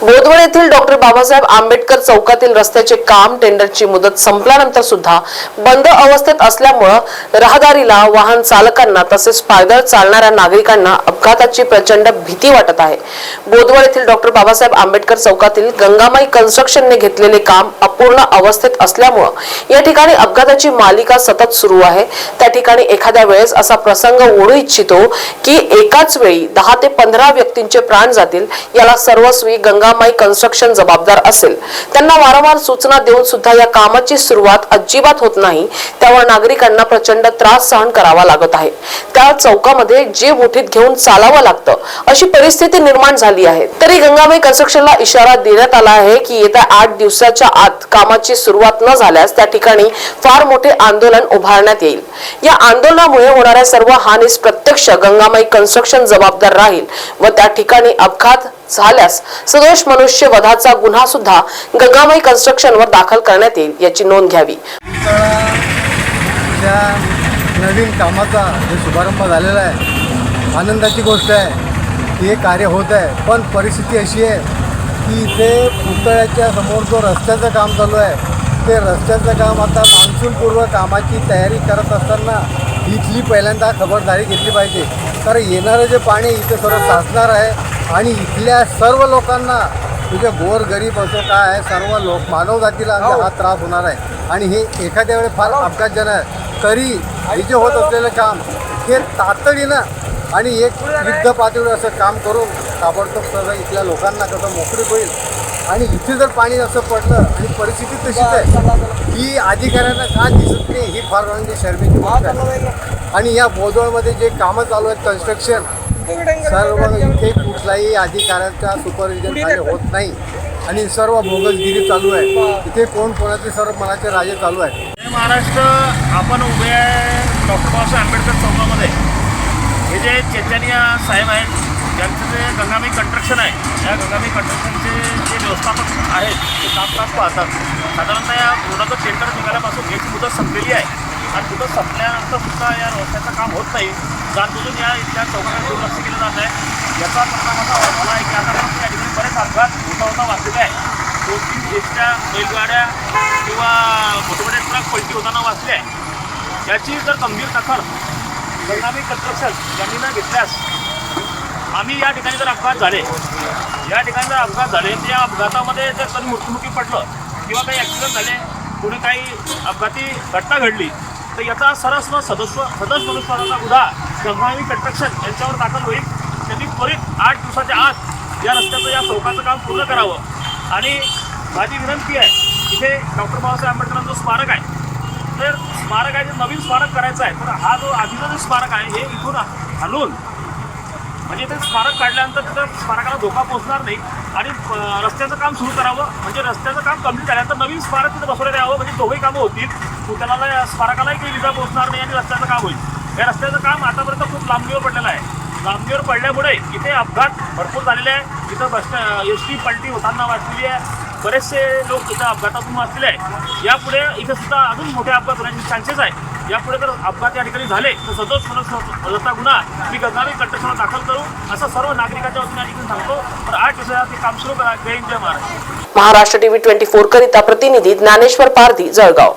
बोधवड येथील डॉक्टर बाबासाहेब आंबेडकर चौकातील रस्त्याचे काम टेंडरची मुदत संपल्यानंतर सुद्धा बंद अवस्थेत असल्यामुळं रहदारीला वाहन चालकांना तसेच पायदळ चालणाऱ्या नागरिकांना अपघाताची प्रचंड भीती वाटत आहे. बोधवड येथील डॉक्टर बाबासाहेब आंबेडकर चौकातील गंगामाई कन्स्ट्रक्शनने घेतलेले काम अपूर्ण अवस्थेत असल्यामुळं या ठिकाणी अपघाताची मालिका सतत सुरू आहे. त्या ठिकाणी एखाद्या वेळेस असा प्रसंग ओढू इच्छितो की एकाच वेळी दहा ते पंधरा व्यक्तींचे प्राण जातील याला सर्वस्वी गंगामाई कन्स्ट्रक्शन जबाबदार असेल. त्यांना वारंवार सूचना देऊन सुद्धा या कामाची सुरुवात अजिबात होत नाही त्यावर नागरिकांना प्रचंड त्रास सहन करावा लागत आहे. त्या चौकामध्ये जे मुठीत घेऊन चालावं लागतं अशी परिस्थिती निर्माण झाली आहे. तरी गंगामाई कन्स्ट्रक्शनला इशारा देण्यात आला आहे की येत्या आठ दिवसाच्या आत कामाची सुरुवात न झाल्यास त्या ठिकाणी फार मोठे आंदोलन उभारण्यात येईल. या आंदोलनामुळे होणाऱ्या सर्व हानीस प्रत्यक्ष गंगामाई कन्स्ट्रक्शन जबाबदार राहील व त्या या ठिकाणी अपघात झाल्यास सदोष मनुष्य वधाचा गुन्हा सुद्धा गंगामाई कन्स्ट्रक्शनवर दाखल करण्यात येईल याची नोंद घ्यावी. नवीन कामाचा जो शुभारंभ झालेला आहे आनंदाची गोष्ट आहे हे कार्य होत आहे. पण परिस्थिती अशी आहे की इथे पुतळ्याच्या समोर जो रस्त्याचं काम चालू आहे ते रस्त्याचं काम आता मान्सूनपूर्व कामाची तयारी करत असताना इथली पहिल्यांदा खबरदारी घेतली पाहिजे. कारण येणारं जे पाणी इथे सर्व साचणार आहे आणि इथल्या सर्व लोकांना तुझे गोर गरीब असो काय आहे सर्व लोक मानव जातीला हा त्रास होणार आहे. आणि हे एखाद्या वेळेस फार अपघातजनक आहे. तरी हे जे होत असलेलं काम हे तातडीनं आणि एक युद्ध पातळीवर असं काम करून ताबडतोब सगळं इथल्या लोकांना कसं मोकळीक होईल आणि इथे जर पाणी असं पडलं आणि परिस्थिती तशीच आहे ही अधिकाऱ्यांना का दिसत नाही ही फार म्हणजे शर्मेची गोष्ट आहे. आणि या बोदवळमध्ये जे कामं चालू आहेत कन्स्ट्रक्शन सर्व इथे कुठलाही अधिकाऱ्याच्या सुपरविजन होत नाही. आणि सर्व बोगसगिरी चालू आहे इथे कोण कोणाचे सर्व मनाचे राजे चालू आहे महाराष्ट्र आपण उभे आहे डॉक्टर बाबासाहेब आंबेडकर चौकामध्ये. हे जे चैतन्य साहेब आहेत ज्यांचं जे गंगामी कंस्ट्रक्शन आहे या गंगामी कंस्ट्रक्शनचे जे व्यवस्थापक आहेत ते तास पाहतात. साधारणतः या रोडाचं टेंडर निघाल्यापासून याची मुदत संपलेली आहे. आणि मुदत संपल्यानंतर सुद्धा या रस्त्याचं काम होत नाही. जाणबुजून या इथल्या चौकाकडे दुर्लक्ष केलं जात आहे. याचा परिणाम असा झाला आहे की आतापर्यंत या ठिकाणी बरेच अपघात होता होता वाचलेले आहे. दोन तीन एसट्या बैलगाड्या किंवा मोठमोठ्या ट्रक पलटी होताना वाचले आहे. याची जर गंभीर दखल गंगामी कंट्रक्शन यांनी न घेतल्यास आम्ही या ठिकाणी जर अपघात झाले या ठिकाणी जर अपघात झाले तर या अपघातामध्ये जर कधी मृत्युमुखी पडलं किंवा काही ॲक्सिडेंट झाले कुणी काही अपघाती घटना घडली तर याचा सरस्व सदस्व सदस्य मनुष्यवादाचा गुन्हा गंगामी कन्स्ट्रक्शन यांच्यावर दाखल होईल. त्यांनी त्वरित आठ दिवसाच्या आत या रस्त्याचं या चौकाचं काम पूर्ण करावं. आणि माझी विनंती आहे इथे डॉक्टर बाबासाहेब आंबेडकरांचं स्मारक आहे तर स्मारक आहे जे नवीन स्मारक करायचं आहे तर हा जो आधीचा जो स्मारक आहे हे इथून हलून म्हणजे ते स्मारक काढल्यानंतर तिथं स्मारकाला धोका पोहोचणार नाही. आणि रस्त्याचं काम सुरू करावं. म्हणजे रस्त्याचं काम कंप्लीट झाल्यानंतर नवीन स्मारक तिथं बसवण्यात यावं. म्हणजे दोघंही कामं होतील. त्याला या स्मारकालाही काही विजा पोहोचणार नाही आणि रस्त्याचं काम होईल. या रस्त्याचं काम आतापर्यंत खूप लांबणीवर पडलेलं आहे. लांबणीवर पडल्यामुळे इथे अपघात भरपूर झालेले आहे. इथं बस एस टी पलटी होताना वाचलेली आहे. बरेचसे लोक इथं अपघातातून वाचलेले आहे यापुढे इथं सुद्धा अजून मोठे अपघात होण्याचे चान्सेस आहे. यापुढे जर अपघात या ठिकाणी झाले तर सदोष मनुष्यवधाचा गुन्हा मी गंगावी कंटकशनला दाखल करू. असं सर्व नागरिकांच्या वतीने या ठिकाणी सांगतो. तर आठ दिवसात ते काम सुरू करा. जय जय Maharashtra. Maharashtra TV twenty four करिता प्रतिनिधी ज्ञानेश्वर पारधी जळगाव.